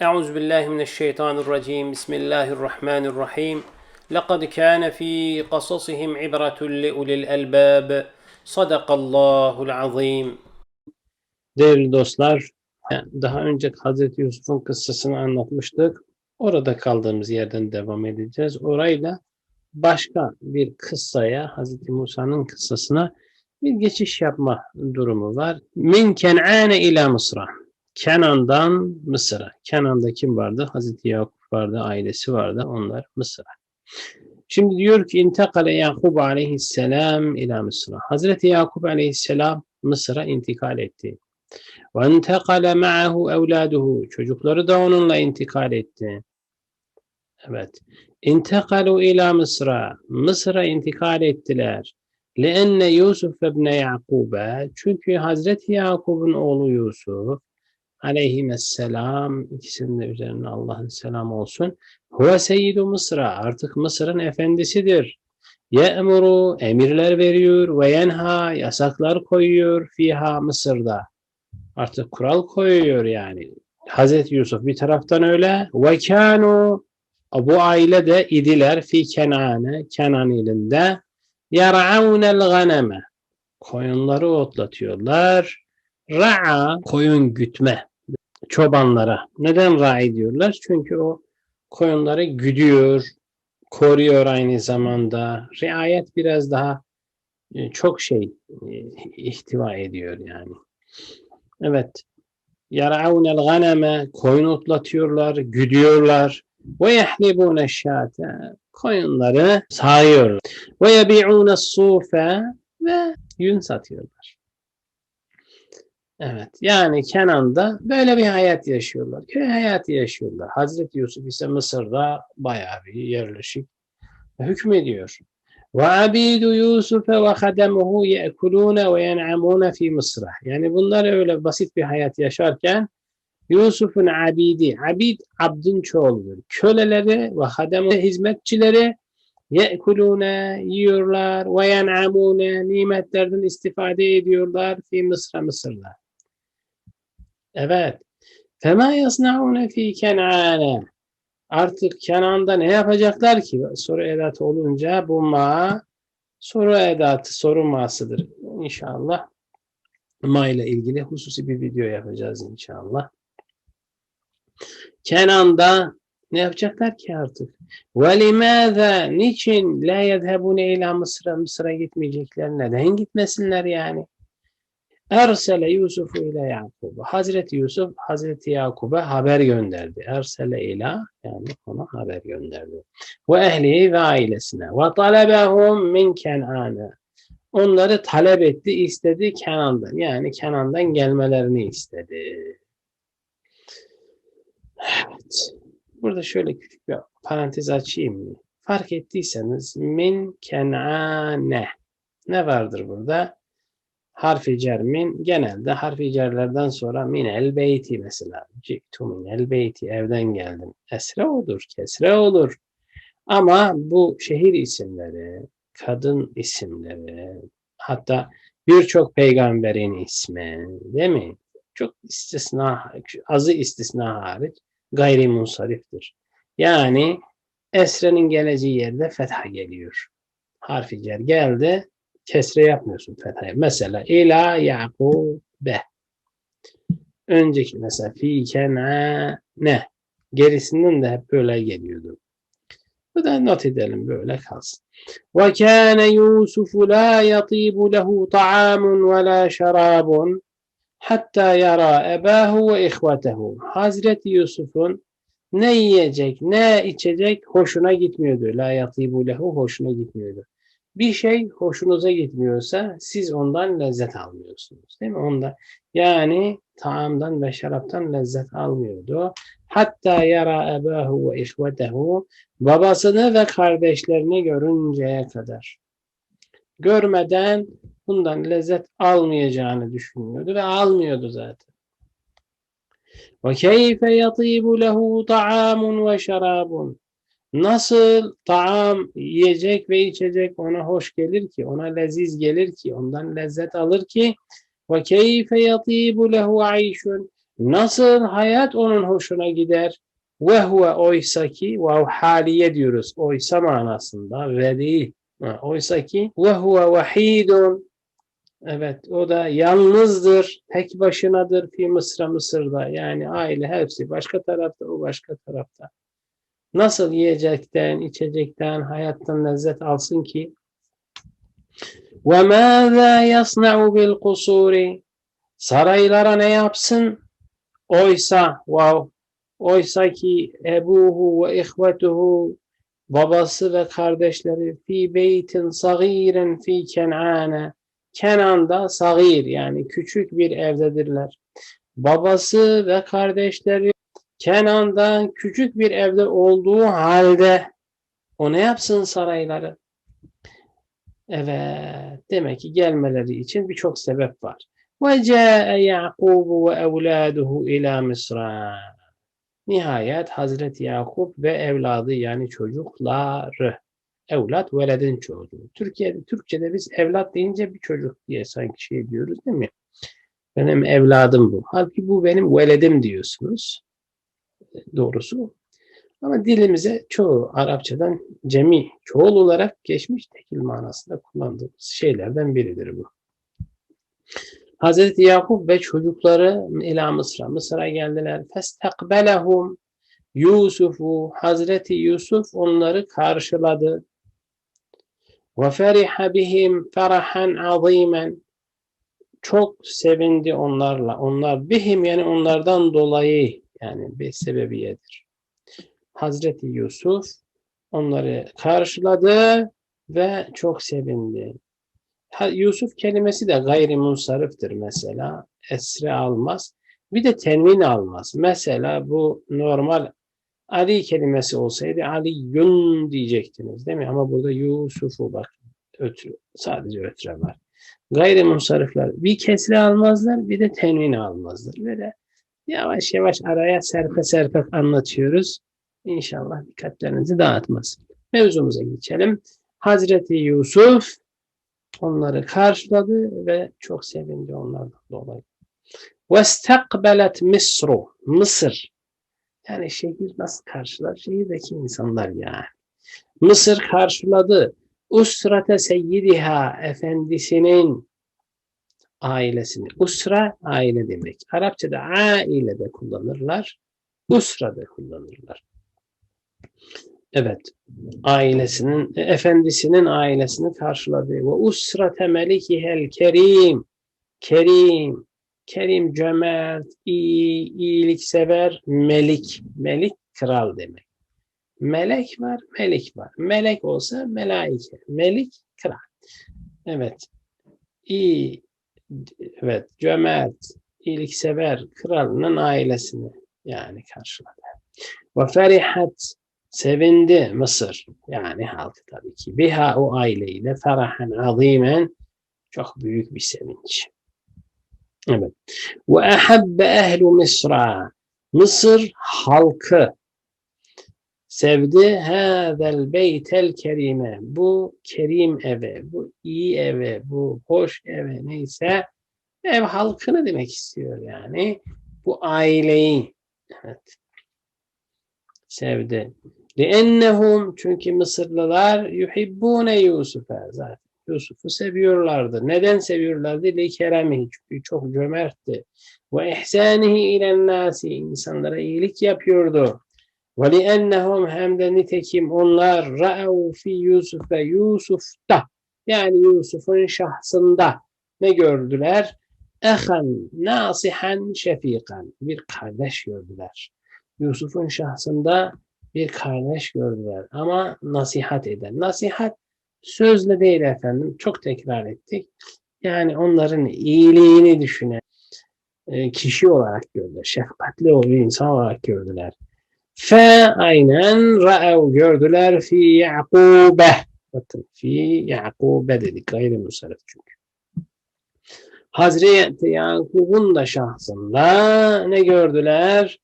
Euzu billahi mineşşeytanirracim. Bismillahirrahmanirrahim. Laqad kana fi qasasihim ibratun li ulil albab. Sadakallahu'l azim. Değerli dostlar, daha önce Hazreti Yusuf'un kıssasını anlatmıştık. Orada kaldığımız yerden devam edeceğiz. Orayla başka bir kıssaya, Hazreti Musa'nın kıssasına bir geçiş yapma durumu var. Min Ken'ane ila Mısra. Kenan'dan Mısır'a. Kenan'da kim vardı? Hazreti Yakup vardı, ailesi vardı. Onlar Mısır'a. Şimdi diyor ki intikale Yakup aleyhisselam ila Mısır'a. Hazreti Yakup aleyhisselam Mısır'a intikal etti. Ve intekale ma'ahu evladuhu. Çocukları da onunla intikal etti. Evet. İntekalu ila Mısır'a. Mısır'a intikal ettiler. لأن Yusuf ibn Yakub'e çünkü Hazreti Yakub'un oğlu Yusuf aleyhisselam ikisinin de üzerine Allah'ın selamı olsun. Huve seyyidu Mısır'a artık Mısır'ın efendisidir. Ye'muru emirler veriyor ve yenha yasaklar koyuyor fiha Mısır'da. Artık kural koyuyor yani. Hazreti Yusuf bir taraftan öyle ve kanu bu aile de idiler fi Kenane Kenan ilinde yar'aunel ganeme koyunları otlatıyorlar. Ra'a koyun gütme çobanlara. Neden ra'i diyorlar? Çünkü o koyunları güdüyor, koruyor aynı zamanda. Riayet biraz daha e, çok şey e, ihtiva ediyor yani. Evet. Yar'aunel ganeme koyun otlatıyorlar, güdüyorlar. Ve yahlibune şate koyunları sağıyorlar. Ve yebi'une sufe ve yün satıyorlar. Evet. Yani Kenan'da böyle bir hayat yaşıyorlar. Köy hayatı yaşıyorlar. Hazreti Yusuf ise Mısır'da bayağı bir yerleşik hükmediyor. Ve abidu Yusuf ve hademuhu ye'kulune ve yen'amune fi Mısır'a. Yani bunlar öyle basit bir hayat yaşarken Yusuf'un abidi, abid abdin çoğuludur. Köleleri ve hademu hizmetçileri ye'kulune yiyorlar ve yen'amune nimetlerden istifade ediyorlar fi Mısır'a Mısır'da. Evet. Fema yasnaune fi Kenane. Artık Kenan'da ne yapacaklar ki? Soru edatı olunca bu ma soru edatı soru masıdır. İnşallah ma ile ilgili hususi bir video yapacağız inşallah. Kenan'da ne yapacaklar ki artık? Limâzâ niçin la yedhebune ila Mısır'a Mısır'a gitmeyecekler? Neden gitmesinler yani? Ersele Yusuf ile Yakub'a. Hazreti Yusuf Hazreti Yakub'a haber gönderdi. Ersele ila yani ona haber gönderdi. Ve ehli ve ailesine. Ve talebehum min Kenan'a. Onları talep etti, istedi Kenan'dan. Yani Kenan'dan gelmelerini istedi. Evet. Burada şöyle küçük bir parantez açayım? Fark ettiyseniz min kenane ne vardır burada? Harfi cer min genelde harfi cerlerden sonra min el beyti mesela. Ciktu min el beyti evden geldim. Esre olur, kesre olur. Ama bu şehir isimleri, kadın isimleri, hatta birçok peygamberin ismi, değil mi? Çok istisna, azı istisna hariç gayri munsariftir. Yani esrenin geleceği yerde fetha geliyor. Harfi cer geldi, kesre yapmıyorsun fethayı. Mesela ila Yakube. Önceki mesela fi ne gerisinden de hep böyle geliyordu. Bu da not edelim böyle kalsın. Ve kâne Yusufu la yatibu lehu ta'amun ve la şarabun hatta yara ebahu ve ihvetehu. Hazreti Yusuf'un ne yiyecek, ne içecek hoşuna gitmiyordu. La yatibu lehu hoşuna gitmiyordu. Bir şey hoşunuza gitmiyorsa siz ondan lezzet almıyorsunuz. Değil mi? Onda yani taamdan ve şaraptan lezzet almıyordu. Hatta yara ebahu ve ihvetehu babasını ve kardeşlerini görünceye kadar. Görmeden bundan lezzet almayacağını düşünüyordu ve almıyordu zaten. Ve keyfe yatibu lehu ta'amun ve şarabun. Nasıl taam, yiyecek ve içecek ona hoş gelir ki, ona leziz gelir ki, ondan lezzet alır ki ve keyfe yatibu lehu ayşun. Nasıl hayat onun hoşuna gider? Ve huve oysa ki vav haliye diyoruz. Oysa manasında ve değil. Oysa ki ve huve vahidun Evet o da yalnızdır. Tek başınadır fi Mısır'a Mısır'da. Yani aile hepsi başka tarafta o başka tarafta. Nasıl yiyecekten, içecekten, hayattan lezzet alsın ki? وَمَاذَا يَصْنَعُ بِالْقُصُورِ Saraylara ne yapsın? Oysa, wow, oysa ki ebuhu ve ihvetuhu babası ve kardeşleri fi beytin sagirin fi ken'ane Kenan'da sagir yani küçük bir evdedirler. Babası ve kardeşleri Kenan'da küçük bir evde olduğu halde o ne yapsın sarayları? Evet, demek ki gelmeleri için birçok sebep var. Ve Ya'kubu ve evladuhu ila Mısra. Nihayet Hazreti Yakup ve evladı yani çocukları. Evlat veledin çocuğu. Türkiye'de, Türkçe'de biz evlat deyince bir çocuk diye sanki şey diyoruz değil mi? Benim evladım bu. Halbuki bu benim veledim diyorsunuz. Doğrusu. Ama dilimize çoğu Arapçadan cemi, çoğul olarak geçmiş tekil manasında kullandığımız şeylerden biridir bu. Hazreti Yakup ve çocukları ila Mısır'a, Mısır'a geldiler. Festakbelehum Yusufu, Hazreti Yusuf onları karşıladı. Ve feriha bihim ferahan azimen. Çok sevindi onlarla. Onlar bihim yani onlardan dolayı yani bir sebebiyedir. Hazreti Yusuf onları karşıladı ve çok sevindi. Yusuf kelimesi de gayrimunsarıftır mesela. Esre almaz. Bir de tenvin almaz. Mesela bu normal Ali kelimesi olsaydı Ali Yun diyecektiniz değil mi? Ama burada Yusuf'u bak ötürü, sadece ötüre var. Gayrimunsarıflar bir kesre almazlar bir de tenvin almazlar. Böyle yavaş yavaş araya serpe serpe anlatıyoruz. İnşallah dikkatlerinizi dağıtmaz. Mevzumuza geçelim. Hazreti Yusuf onları karşıladı ve çok sevindi onlardan dolayı. وَاسْتَقْبَلَتْ Misru Mısır. Yani şehir nasıl karşılar? Şehirdeki insanlar yani. Mısır karşıladı. Usrate seyyidiha efendisinin ailesini. Usra aile demek. Arapçada aile de kullanırlar. Usra da kullanırlar. Evet. Ailesinin, efendisinin ailesini karşıladı. Ve usrate melikihel kerim. Kerim. Kerim cömert, iyi, iyiliksever, melik. Melik kral demek. Melek var, melik var. Melek olsa melaike. Melik kral. Evet. İyi, evet, cömert, iyiliksever kralının ailesini yani karşıladı. Ve ferihat sevindi Mısır. Yani halkı tabii ki. Biha o aileyle ferahan azimen çok büyük bir sevinç. Evet. Ve ahabbe ehlu Mısra. Mısır halkı sevdi hâzel beytel kerime. Bu kerim eve, bu iyi eve, bu hoş eve neyse ev halkını demek istiyor yani. Bu aileyi evet, sevdi. لِأَنَّهُمْ Çünkü Mısırlılar yuhibbune Yusuf'a zaten. Yusuf'u seviyorlardı. Neden seviyorlardı? لِكَرَمِهِ Çünkü çok cömertti. Ve ihsanihi ilen nasi insanlara iyilik yapıyordu. Ve li'ennehum hem de nitekim onlar ra'ev fi Yusuf'e Yusuf'ta yani Yusuf'un şahsında ne gördüler? Ehan nasihan şefikan bir kardeş gördüler. Yusuf'un şahsında bir kardeş gördüler ama nasihat eden. Nasihat sözle değil efendim. Çok tekrar ettik. Yani onların iyiliğini düşünen e, kişi olarak gördüler. Şefkatli o insan olarak gördüler. Fe aynen ra'ev gördüler fi Yakube. Bakın fi Yakube dedik. Gayrimusarif çünkü. Hazreti Yakub'un da şahsında ne gördüler?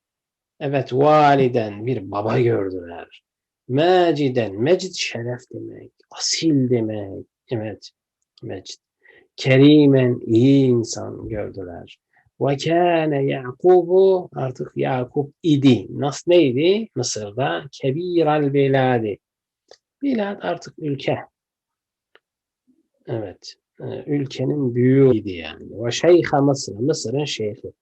Evet validen bir baba gördüler. Meciden, mecid şeref demek, asil demek. Evet, mecid. Kerimen iyi insan gördüler. Ve kâne Yakubu artık Yakup idi. Nasıl neydi? Mısır'da kebiral beladi. Bilad artık ülke. Evet. e, Ülkenin büyüğüydü yani. Ve şeyha Mısır. Mısır'ın şeyhi.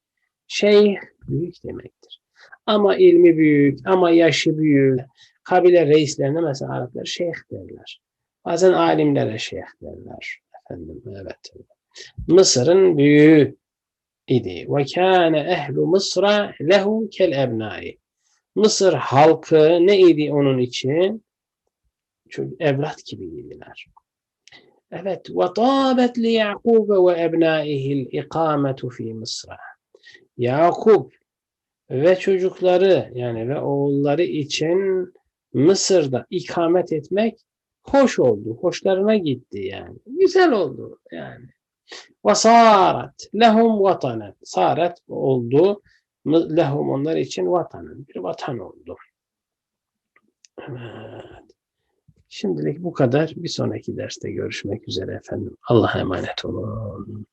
Şeyh büyük demektir. Ama ilmi büyük, ama yaşı büyük. Kabile reislerine mesela Araplar şeyh derler. Bazen alimlere şeyh derler. Efendim, evet. Mısır'ın büyüğü idi. Ve kâne ehlu Mısra lehu kel ebnai. Mısır halkı ne idi onun için? Çünkü evlat gibiydiler. Evet. Ve tâbet li Yakub ve ebnaihil ikametu fi Mısra. Yakup ve çocukları yani ve oğulları için Mısır'da ikamet etmek hoş oldu. Hoşlarına gitti yani. Güzel oldu yani. Ve sarat lehum vatanen. Sarat oldu. Lehum onlar için vatanın. Bir vatan oldu. Evet. Şimdilik bu kadar. Bir sonraki derste görüşmek üzere efendim. Allah'a emanet olun.